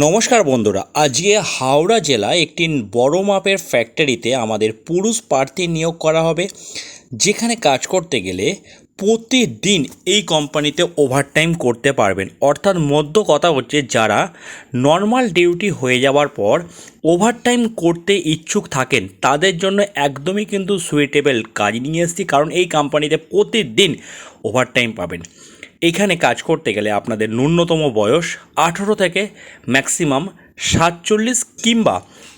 নমস্কার বন্ধুরা, আজকে হাওড়া জেলা একটি বড় মাপের ফ্যাক্টরিতে আমাদের পুরুষ প্রার্থী নিয়োগ করা হবে, যেখানে কাজ করতে গেলে প্রতিদিন এই কোম্পানিতে ওভারটাইম করতে পারবেন। অর্থাৎ মধ্য কথা হচ্ছে যারা নর্মাল ডিউটি হয়ে যাওয়ার পর ওভারটাইম করতে ইচ্ছুক থাকেন, তাদের জন্য একদমই কিন্তু সুইটেবল কাজ নিয়ে এসেছি, কারণ এই কোম্পানিতে প্রতিদিন ওভারটাইম পাবেন। এখানে কাজ করতে গেলে আপনাদের ন্যূনতম বয়স আঠেরো থেকে ম্যাক্সিমাম সাতচল্লিশ কিংবা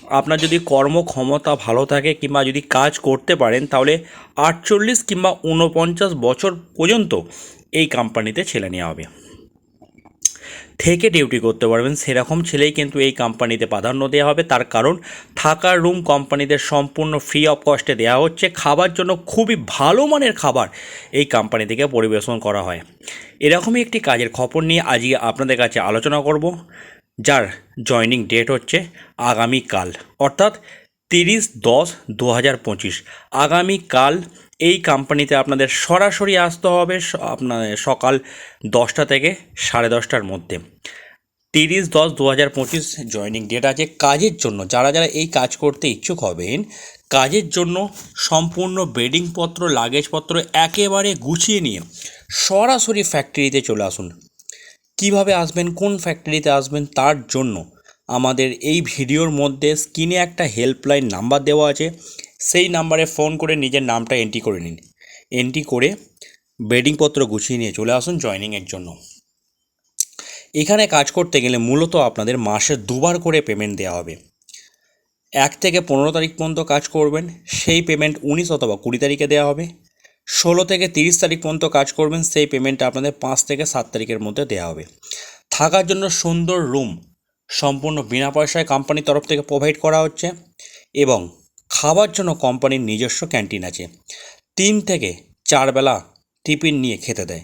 আপনার যদি কর্মক্ষমতা ভালো থাকে কিংবা যদি কাজ করতে পারেন, তাহলে আটচল্লিশ কিংবা ঊনপঞ্চাশ বছর পর্যন্ত এই কোম্পানিতে ছেলে নেওয়া হবে। থেকে ডিউটি করতে পারবেন। সেরকম ছেলেই কিন্তু এই কোম্পানিতে প্রাধান্য দেওয়া হবে। তার কারণ, থাকার রুম কোম্পানিদের সম্পূর্ণ ফ্রি অফ কস্টে দেওয়া হচ্ছে। খাবার জন্য খুবই ভালো মানের খাবার এই কোম্পানি থেকে পরিবেশন করা হয়। এরকমই একটি কাজের খবর নিয়ে আজকে আপনাদের কাছে আলোচনা করব, যার জয়নিং ডেট হচ্ছে আগামীকাল। অর্থাৎ তিরিশ দশ দু হাজার পঁচিশ। আগামীকাল এই কোম্পানিতে আপনাদের সরাসরি আসতে হবে আপনার সকাল দশটা থেকে সাড়ে দশটার মধ্যে। তিরিশ দশ দু হাজার পঁচিশ জয়নিং ডেট আছে কাজের জন্য। যারা যারা এই কাজ করতে ইচ্ছুক হবেন, কাজের জন্য সম্পূর্ণ বেডিংপত্র লাগেজপত্র একেবারে গুছিয়ে নিয়ে সরাসরি ফ্যাক্টরিতে চলে আসুন। কীভাবে আসবেন, কোন ফ্যাক্টরিতে আসবেন তার জন্য আমাদের এই ভিডিওর মধ্যে স্ক্রিনে একটা হেল্পলাইন নাম্বার দেওয়া আছে। সেই নাম্বারে ফোন করে নিজের নামটা এন্ট্রি করে নিন। এন্ট্রি করে বেডিংপত্র গুছিয়ে নিয়ে চলে আসুন জয়নিংয়ের জন্য। এখানে কাজ করতে গেলে মূলত আপনাদের মাসে দুবার করে পেমেন্ট দেওয়া হবে। এক থেকে পনেরো তারিখ পর্যন্ত কাজ করবেন, সেই পেমেন্ট উনিশ অথবা কুড়ি তারিখে দেওয়া হবে। ষোলো থেকে তিরিশ তারিখ পর্যন্ত কাজ করবেন, সেই পেমেন্টটা আপনাদের পাঁচ থেকে সাত তারিখের মধ্যে দেওয়া হবে। থাকার জন্য সুন্দর রুম সম্পূর্ণ বিনা পয়সায় কোম্পানির তরফ থেকে প্রোভাইড করা হচ্ছে এবং খাবার জন্য কোম্পানির নিজস্ব ক্যান্টিন আছে। তিন থেকে চার বেলা টিফিন নিয়ে খেতে দেয়।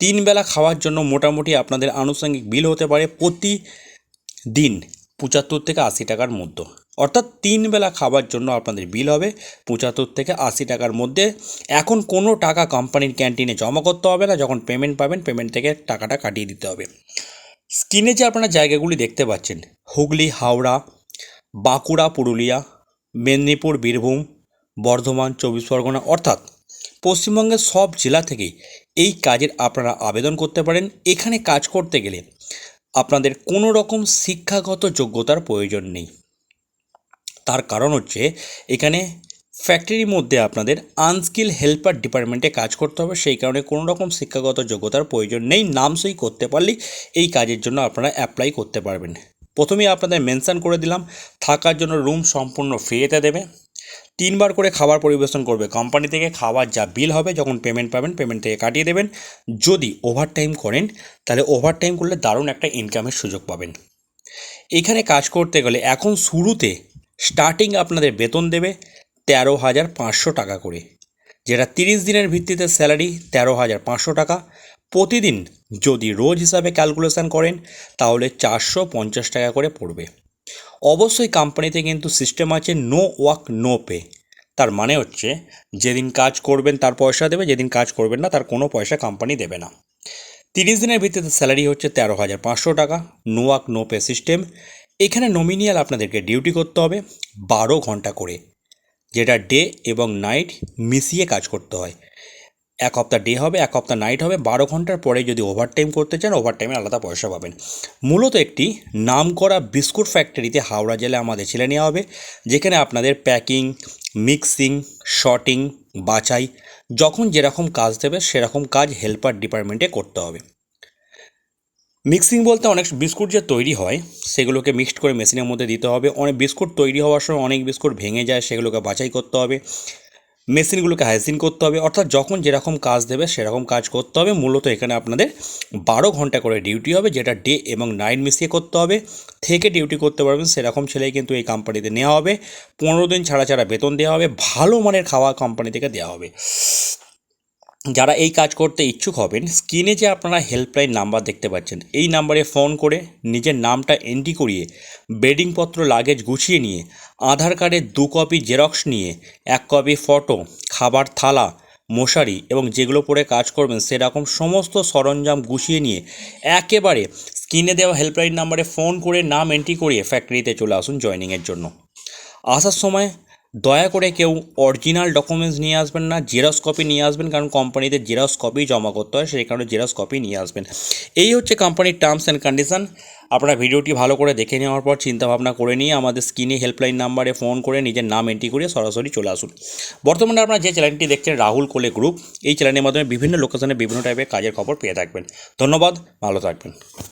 তিন বেলা খাওয়ার জন্য মোটামুটি আপনাদের আনুষঙ্গিক বিল হতে পারে প্রতি দিন পঁচাত্তর থেকে আশি টাকার মধ্যে। অর্থাৎ তিন বেলা খাবার জন্য আপনাদের বিল হবে পঁচাত্তর থেকে আশি টাকার মধ্যে। এখন কোনো টাকা কোম্পানির ক্যান্টিনে জমা করতে হবে না, যখন পেমেন্ট পাবেন পেমেন্ট থেকে টাকাটা কাটিয়ে দিতে হবে। স্ক্রিনে যে আপনারা জায়গাগুলি দেখতে পাচ্ছেন, হুগলি, হাওড়া, বাঁকুড়া, পুরুলিয়া মেদিনীপুর, বীরভূম, বর্ধমান, চব্বিশ পরগনা অর্থাৎ পশ্চিমবঙ্গের সব জেলা থেকেই এই কাজের আপনারা আবেদন করতে পারেন। এখানে কাজ করতে গেলে আপনাদের কোনো রকম শিক্ষাগত যোগ্যতার প্রয়োজন নেই। তার কারণ হচ্ছে এখানে ফ্যাক্টরির মধ্যে আপনাদের আনস্কিল হেল্পার ডিপার্টমেন্টে কাজ করতে হবে। সেই কারণে কোনো রকম শিক্ষাগত যোগ্যতার প্রয়োজন নেই। নাম সই করতে পারলেই এই কাজের জন্য আপনারা অ্যাপ্লাই করতে পারবেন। প্রথমেই আপনাদের মেনশন করে দিলাম, থাকার জন্য রুম সম্পূর্ণ ফ্রিতে দেবে। তিনবার করে খাবার পরিবেশন করবে। কোম্পানি থেকে খাবার যা বিল হবে, যখন পেমেন্ট পাবেন পেমেন্ট থেকে কাটিয়ে দেবেন। যদি ওভারটাইম করেন, তাহলে ওভারটাইম করলে দারুণ একটা ইনকামের সুযোগ পাবেন। এখানে কাজ করতে গেলে এখন শুরুতে স্টার্টিং আপনাদের বেতন দেবে তেরো হাজার পাঁচশো টাকা করে, যেটা তিরিশ দিনের ভিত্তিতে স্যালারি তেরো হাজার পাঁচশো টাকা। প্রতিদিন যদি রোজ হিসাবে ক্যালকুলেশন করেন, তাহলে চারশো পঞ্চাশ টাকা করে পড়বে। অবশ্যই কোম্পানিতে কিন্তু সিস্টেম আছে নো ওয়ার্ক, নো পে। তার মানে হচ্ছে, যেদিন কাজ করবেন তার পয়সা দেবে, যেদিন কাজ করবেন না তার কোনো পয়সা কোম্পানি দেবে না। তিরিশ দিনের ভিত্তিতে স্যালারি হচ্ছে তেরো হাজার পাঁচশো টাকা, no walk no pay system. এখানে নমিনিয়াল আপনাদেরকে ডিউটি করতে হবে বারো ঘণ্টা করে, যেটা ডে এবং নাইট মিশিয়ে কাজ করতে হয়। এক হপ্তাহ ডে হবে, এক হপ্তাহ নাইট হবে, বারো ঘণ্টার পরে যদি ওভারটাইম করতে চান ওভারটাইমে আলাদা পয়সা পাবেন। মূলত একটি নামকরা বিস্কুট ফ্যাক্টরিতে হাওড়া জেলায় আমাদের ছেলে নেওয়া হবে, যেখানে আপনাদের প্যাকিং মিক্সিং শর্টিং বাছাই, যখন যেরকম কাজ দেবে, সেরকম কাজ হেল্পার ডিপার্টমেন্টে করতে হবে। মিক্সিং বলতে অনেক বিস্কুট যে তৈরি হয়, সেগুলোকে মিক্সড করে মেশিনের মধ্যে দিতে হবে। অনেক বিস্কুট তৈরি হওয়ার সময় অনেক বিস্কুট ভেঙে যায়, সেগুলোকে বাছাই করতে হবে। মেশিনগুলোকে হাইজিন করতে হবে। অর্থাৎ যখন যেরকম কাজ দেবে, সেরকম কাজ করতে হবে। মূলত এখানে আপনাদের বারো ঘণ্টা করে ডিউটি হবে, যেটা ডে এবং নাইট মিশিয়ে করতে হবে। থেকে ডিউটি করতে পারবেন, সেরকম ছেলেই কিন্তু এই কোম্পানিতে নেওয়া হবে। পনেরো দিন ছাড়া ছাড়া বেতন দেওয়া হবে। ভালো মানের খাওয়া কোম্পানি থেকে দেওয়া হবে। যারা এই কাজ করতে ইচ্ছুক হবেন, স্ক্রিনে যে আপনারা হেল্পলাইন নাম্বার দেখতে পাচ্ছেন, এই নাম্বারে ফোন করে নিজের নামটা এন্ট্রি করিয়ে বেডিংপত্র লাগেজ গুছিয়ে নিয়ে, আধার কার্ডের দু কপি জেরক্স নিয়ে, এক কপি ফটো খাবার থালা, মশারি এবং যেগুলো পরে কাজ করবেন, সেরকম সমস্ত সরঞ্জাম গুছিয়ে নিয়ে, একেবারে স্ক্রিনে দেওয়া হেল্পলাইন নাম্বারে ফোন করে নাম এন্ট্রি করিয়ে ফ্যাক্টরিতে চলে আসুন জয়েনিংয়ের জন্য। আসার সময় দয়া করে কেউ অরিজিনাল ডকুমেন্টস নিয়ে আসবেন না জেরক্স কপি নিয়ে আসবেন, কারণ কোম্পানিতে জেরক্স কপি জমা করতে হয়, সেই কারণে জেরক্স কপি নিয়ে আসবেন। এই হচ্ছে কোম্পানির টার্মস অ্যান্ড কন্ডিশন আপনারা ভিডিওটি ভালো করে দেখে নেওয়ার পর চিন্তাভাবনা করে নিয়ে আমাদের স্ক্রিনে হেল্পলাইন নাম্বারে ফোন করে নিজের নাম এন্ট্রি করে সরাসরি চলে আসুন। বর্তমানে আপনারা যে চ্যানেলটি দেখছেন রাহুল কোলে গ্রুপ এই চ্যানেলের মাধ্যমে বিভিন্ন লোকেশনে বিভিন্ন টাইপের কাজের খবর পেয়ে থাকবেন। ধন্যবাদ, ভালো থাকবেন।